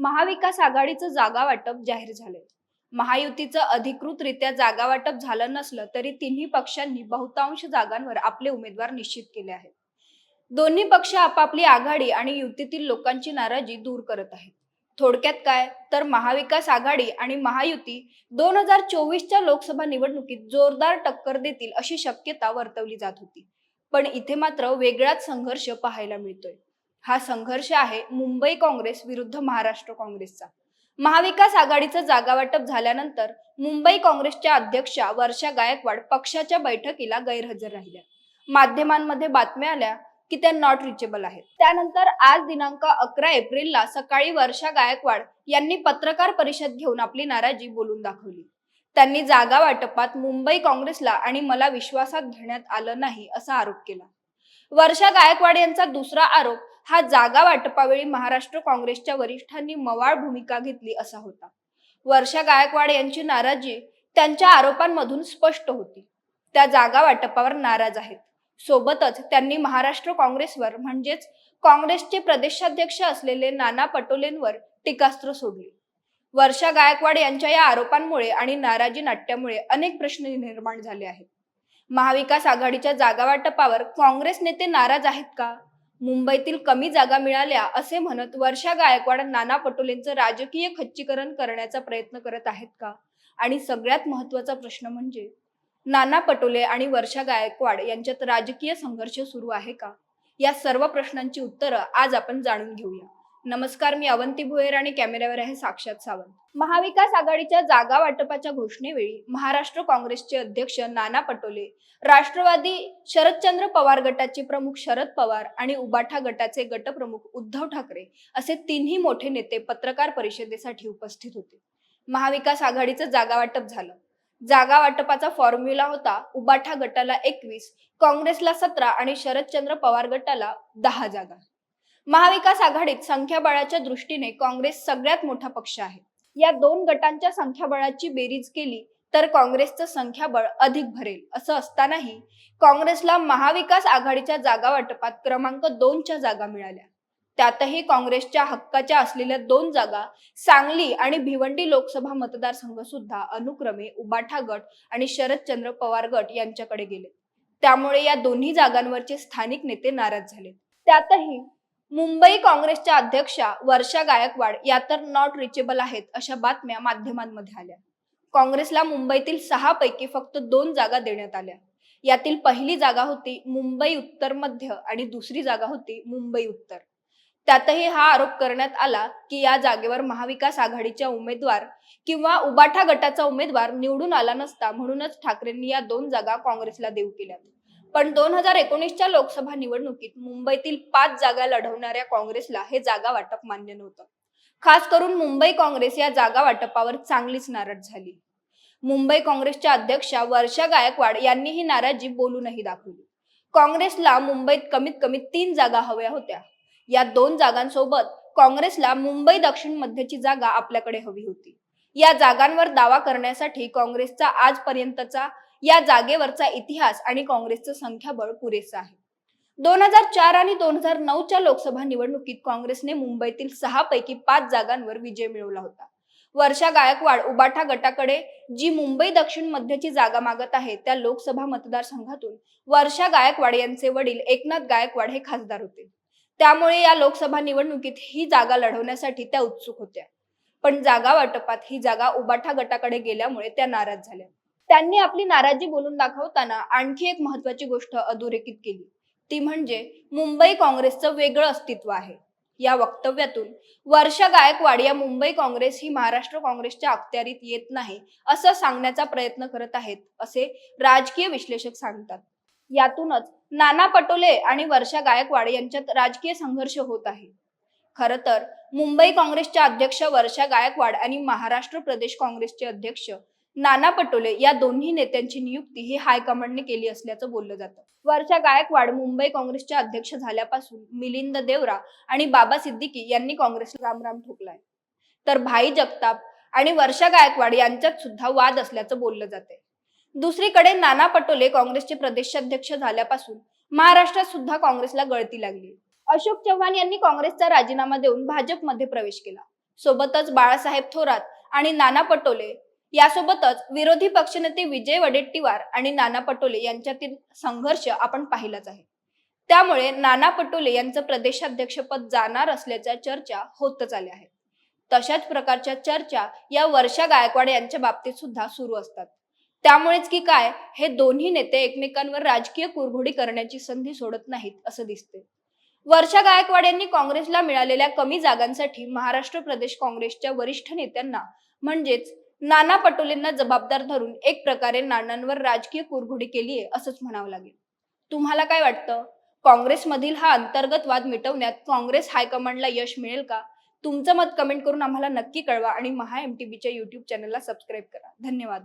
महाविकास आघाडीचं जागा वाटप जाहीर झालंय. महायुतीचं अधिकृतरित्या जागा वाटप झालं नसलं तरी तिन्ही पक्षांनी बहुतांश जागांवर आपले उमेदवार निश्चित केले आहेत. दोन्ही पक्ष आपापली आघाडी आणि युतीतील लोकांची नाराजी दूर करत आहेत. थोडक्यात काय? तर महाविकास आघाडी आणि महायुती दोन हजार चोवीसच्या लोकसभा निवडणुकीत जोरदार टक्कर देतील अशी शक्यता वर्तवली जात होती. पण इथे मात्र वेगळाच संघर्ष पाहायला मिळतोय. हा संघर्ष आहे मुंबई काँग्रेस विरुद्ध महाराष्ट्र काँग्रेसचा. महाविकास आघाडीचं जागा वाटप झाल्यानंतर मुंबई काँग्रेसच्या अध्यक्षा वर्षा गायकवाड पक्षाच्या बैठकीला गैरहजर राहिल्या. माध्यमांमध्ये बातम्या आल्या की त्या नॉट रिचेबल आहेत. त्यानंतर आज दिनांक अकरा एप्रिलला सकाळी वर्षा गायकवाड यांनी पत्रकार परिषद घेऊन आपली नाराजी बोलून दाखवली. त्यांनी जागा वाटपात मुंबई काँग्रेसला आणि मला विश्वासात घेण्यात आलं नाही असा आरोप केला. वर्षा गायकवाड यांचा दुसरा आरोप हा जागा वाटपावेळी महाराष्ट्र काँग्रेसच्या वरिष्ठांनी मवाळ भूमिका घेतली असा होता. वर्षा गायकवाड यांची नाराजी त्यांच्या आरोपांमधून स्पष्ट होती. त्या जागा वाटपावर नाराज आहेत. सोबतच त्यांनी महाराष्ट्र काँग्रेसवर म्हणजेच काँग्रेसचे प्रदेशाध्यक्ष असलेले नाना पटोलेंवर टीकास्त्र सोडले. वर्षा गायकवाड यांच्या या आरोपांमुळे आणि नाराजी नाट्यामुळे अनेक प्रश्न निर्माण झाले आहेत. महाविकास आघाडीच्या जागा वाटपावर काँग्रेस नेते नाराज आहेत का? मुंबईतील कमी जागा मिळाल्या असे म्हणत वर्षा गायकवाड नाना पटोलेंचं राजकीय खच्चीकरण करण्याचा प्रयत्न करत आहेत का? आणि सगळ्यात महत्त्वाचा प्रश्न म्हणजे नाना पटोले आणि वर्षा गायकवाड यांच्यात राजकीय संघर्ष सुरू आहे का? या सर्व प्रश्नांची उत्तरं आज आपण जाणून घेऊया. नमस्कार मी अवंती भुएर आणि कॅमेऱ्यावर आहे साक्षात सावंत. महाविकास आघाडीच्या जागा वाटपाच्या घोषणेवेळी महाराष्ट्र काँग्रेसचे अध्यक्ष नाना पटोले राष्ट्रवादी शरदचंद्र पवार गटाचे प्रमुख शरद पवार आणि उबाठा गटाचे गटप्रमुख उद्धव ठाकरे असे तिन्ही मोठे नेते पत्रकार परिषदेसाठी उपस्थित होते. महाविकास आघाडीचं जागा वाटप झालं. जागा वाटपाचा फॉर्म्युला होता उबाठा गटाला एकवीस काँग्रेसला सतरा आणि शरदचंद्र पवार गटाला दहा जागा. महाविकास आघाडीत संख्याबळाच्या दृष्टीने काँग्रेस सगळ्यात मोठा पक्ष आहे. या दोन गटांच्या संख्याबळाची बेरीज केली तर काँग्रेसचं संख्याबळ अधिक भरेल असं असतानाही काँग्रेसला महाविकास आघाडीच्या जागा वाटपात क्रमांक दोनच्या जागा मिळाल्या. त्यातही काँग्रेसच्या हक्काच्या असलेल्या दोन जागा सांगली आणि भिवंडी लोकसभा मतदारसंघ सुद्धा अनुक्रमे उबाठा गट आणि शरदचंद्र पवार गट यांच्याकडे गेले. त्यामुळे या दोन्ही जागांवरचे स्थानिक नेते नाराज झाले. त्यातही मुंबई काँग्रेसच्या अध्यक्षा वर्षा गायकवाड या तर नॉट रिचेबल आहेत अशा बातम्या माध्यमांमध्ये आल्या. काँग्रेसला मुंबईतील सहा पैकी फक्त दोन जागा देण्यात आल्या. यातील पहिली जागा होती मुंबई उत्तर मध्य आणि दुसरी जागा होती मुंबई उत्तर. त्यातही हा आरोप करण्यात आला की या जागेवर महाविकास आघाडीच्या उमेदवार किंवा उबाठा गटाचा उमेदवार निवडून आला नसता म्हणूनच ठाकरेंनी या दोन जागा काँग्रेसला देऊ केल्या पण दोन हजार एकोणीसच्या लोकसभा निवडणुकीत मुंबईतील पाच जागा लढवणाऱ्या काँग्रेसला हे जागा वाटप मान्य नव्हतं. खास करून मुंबई काँग्रेस या जागा वाटपावर चांगलीच नाराज झाली. मुंबई काँग्रेसच्या अध्यक्षा वर्षा गायकवाड यांनी ही नाराजी बोलूनही दाखवली. काँग्रेसला मुंबईत कमीत कमी तीन जागा हव्या होत्या. या दोन जागांसोबत काँग्रेसला मुंबई दक्षिण मध्यची जागा आपल्याकडे हवी होती. या जागांवर दावा करण्यासाठी काँग्रेसचा आजपर्यंतचा या जागेवरचा इतिहास आणि काँग्रेसचं संख्याबळ पुरेसं आहे. दोन हजार चार आणि दोन हजार नऊच्या लोकसभा निवडणुकीत काँग्रेसने मुंबईतील सहा पैकी पाच जागांवर विजय मिळवला होता. वर्षा गायकवाड उबाठा गटाकडे जी मुंबई दक्षिण मध्यची जागा मागत आहे त्या लोकसभा मतदारसंघातून वर्षा गायकवाड यांचे वडील एकनाथ गायकवाड हे खासदार होते. त्यामुळे या लोकसभा निवडणुकीत ही जागा लढवण्यासाठी त्या उत्सुक होत्या. पण जागा वाटपात ही जागा उबाठा गटाकडे गेल्यामुळे त्या नाराज झाल्या. त्यांनी आपली नाराजी बोलून दाखवताना आणखी एक महत्वाची गोष्ट अधोरेखित केली. ती म्हणजे मुंबई काँग्रेसचं वेगळं अस्तित्व आहे. या वक्तव्यातून वर्षा गायकवाड या मुंबई काँग्रेस ही महाराष्ट्र काँग्रेसच्या अखत्यारीत येत नाही असं सांगण्याचा प्रयत्न करत आहेत असे राजकीय विश्लेषक सांगतात. यातूनच नाना पटोले आणि वर्षा गायकवाड यांच्यात राजकीय संघर्ष होत आहे. खर तर मुंबई काँग्रेसच्या अध्यक्ष वर्षा गायकवाड आणि महाराष्ट्र प्रदेश काँग्रेसचे अध्यक्ष नाना पटोले या दोन्ही नेत्यांची नियुक्ती ही हायकमांडने केली असल्याचं बोललं जातं. वर्षा गायकवाड मुंबई काँग्रेसच्या अध्यक्ष झाल्यापासून मिलिंद देवरा आणि बाबा सिद्दीकी यांनी काँग्रेसला रामराम ठोकलाय. तर भाई जगताप आणि वर्षा गायकवाड यांच्यात सुद्धा वाद असल्याचं बोललं जाते दुसरीकडे नाना पटोले काँग्रेसचे प्रदेशाध्यक्ष झाल्यापासून महाराष्ट्रात सुद्धा काँग्रेसला गळती लागली. अशोक चव्हाण यांनी काँग्रेसचा राजीनामा देऊन भाजपमध्ये प्रवेश केला. सोबतच बाळासाहेब थोरात आणि नाना पटोले यासोबतच विरोधी पक्षनेते विजय वडेट्टीवार आणि नाना पटोले यांच्यातील संघर्ष आपण पाहिलाच आहे. त्यामुळे नाना पटोले यांचं प्रदेशाध्यक्षपद जाणार असल्याच्या चर्चा होतच आल्या आहेत. तशाच प्रकारच्या चर्चा या वर्षा गायकवाड यांच्या बाबतीत सुद्धा सुरू असतात. त्यामुळेच की काय हे दोन्ही नेते एकमेकांवर राजकीय कुरघोडी करण्याची संधी सोडत नाहीत असं दिसते वर्षा गायकवाड यांनी काँग्रेसला मिळालेल्या कमी जागांसाठी महाराष्ट्र प्रदेश काँग्रेसच्या वरिष्ठ नेत्यांना म्हणजेच नाना पटोलेंना जबाबदार धरून एक प्रकारे नानांवर राजकीय कुरघोडी केली आहे असंच म्हणावं लागेल. तुम्हाला काय वाटतं? काँग्रेसमधील हा अंतर्गत वाद मिटवण्यात काँग्रेस हायकमांडला यश मिळेल का? तुमचं मत कमेंट करून आम्हाला नक्की कळवा आणि महा एम टी बीच्या युट्यूब चॅनलला सबस्क्राईब करा. धन्यवाद.